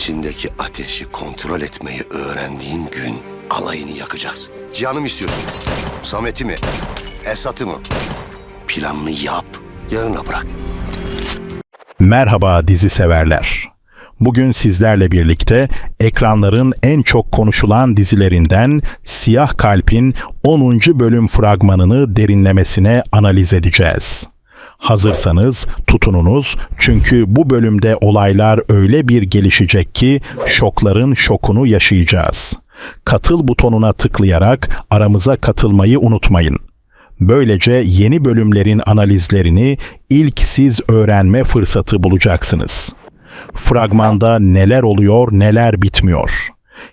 İçindeki ateşi kontrol etmeyi öğrendiğin gün alayını yakacaksın. Canım istiyorsun. Samet'i mi? Esat'ı mı? Planını yap. Yarına bırak. Merhaba dizi severler. Bugün sizlerle birlikte ekranların en çok konuşulan dizilerinden Siyah Kalp'in 10. bölüm fragmanını derinlemesine analiz edeceğiz. Hazırsanız tutununuz çünkü bu bölümde olaylar öyle bir gelişecek ki şokların şokunu yaşayacağız. Katıl butonuna tıklayarak aramıza katılmayı unutmayın. Böylece yeni bölümlerin analizlerini ilk siz öğrenme fırsatı bulacaksınız. Fragmanda neler oluyor, neler bitmiyor.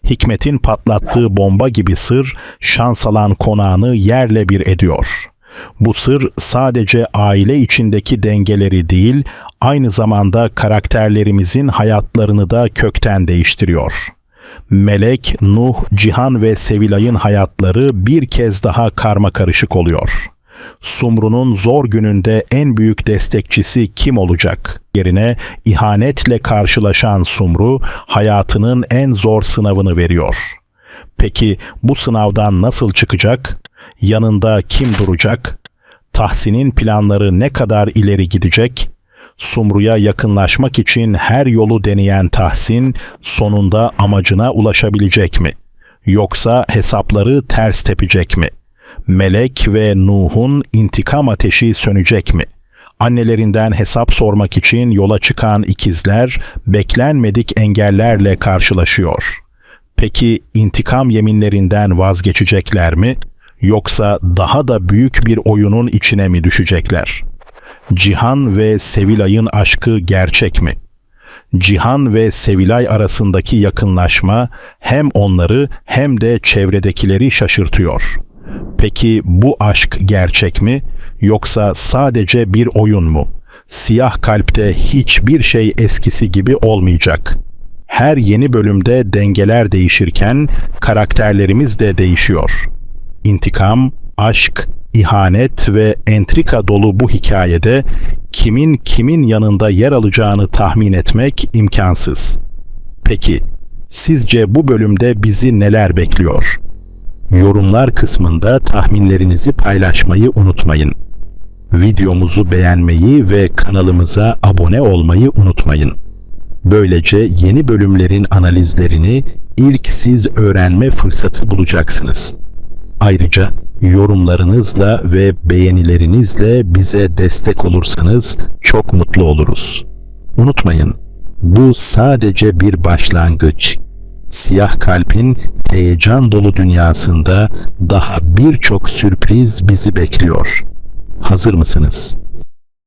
Hikmet'in patlattığı bomba gibi sır şans alan konağını yerle bir ediyor. Bu sır sadece aile içindeki dengeleri değil, aynı zamanda karakterlerimizin hayatlarını da kökten değiştiriyor. Melek, Nuh, Cihan ve Sevilay'ın hayatları bir kez daha karma karışık oluyor. Sumru'nun zor gününde en büyük destekçisi kim olacak? Yerine ihanetle karşılaşan Sumru hayatının en zor sınavını veriyor. Peki bu sınavdan nasıl çıkacak? Yanında kim duracak? Tahsin'in planları ne kadar ileri gidecek? Sumru'ya yakınlaşmak için her yolu deneyen Tahsin sonunda amacına ulaşabilecek mi? Yoksa hesapları ters tepecek mi? Melek ve Nuh'un intikam ateşi sönecek mi? Annelerinden hesap sormak için yola çıkan ikizler beklenmedik engellerle karşılaşıyor. Peki intikam yeminlerinden vazgeçecekler mi? Yoksa daha da büyük bir oyunun içine mi düşecekler? Cihan ve Sevilay'ın aşkı gerçek mi? Cihan ve Sevilay arasındaki yakınlaşma hem onları hem de çevredekileri şaşırtıyor. Peki bu aşk gerçek mi yoksa sadece bir oyun mu? Siyah kalpte hiçbir şey eskisi gibi olmayacak. Her yeni bölümde dengeler değişirken karakterlerimiz de değişiyor. İntikam, aşk, ihanet ve entrika dolu bu hikayede kimin kimin yanında yer alacağını tahmin etmek imkansız. Peki, sizce bu bölümde bizi neler bekliyor? Yorumlar kısmında tahminlerinizi paylaşmayı unutmayın. Videomuzu beğenmeyi ve kanalımıza abone olmayı unutmayın. Böylece yeni bölümlerin analizlerini ilk siz öğrenme fırsatı bulacaksınız. Ayrıca yorumlarınızla ve beğenilerinizle bize destek olursanız çok mutlu oluruz. Unutmayın, bu sadece bir başlangıç. Siyah Kalp'in heyecan dolu dünyasında daha birçok sürpriz bizi bekliyor. Hazır mısınız?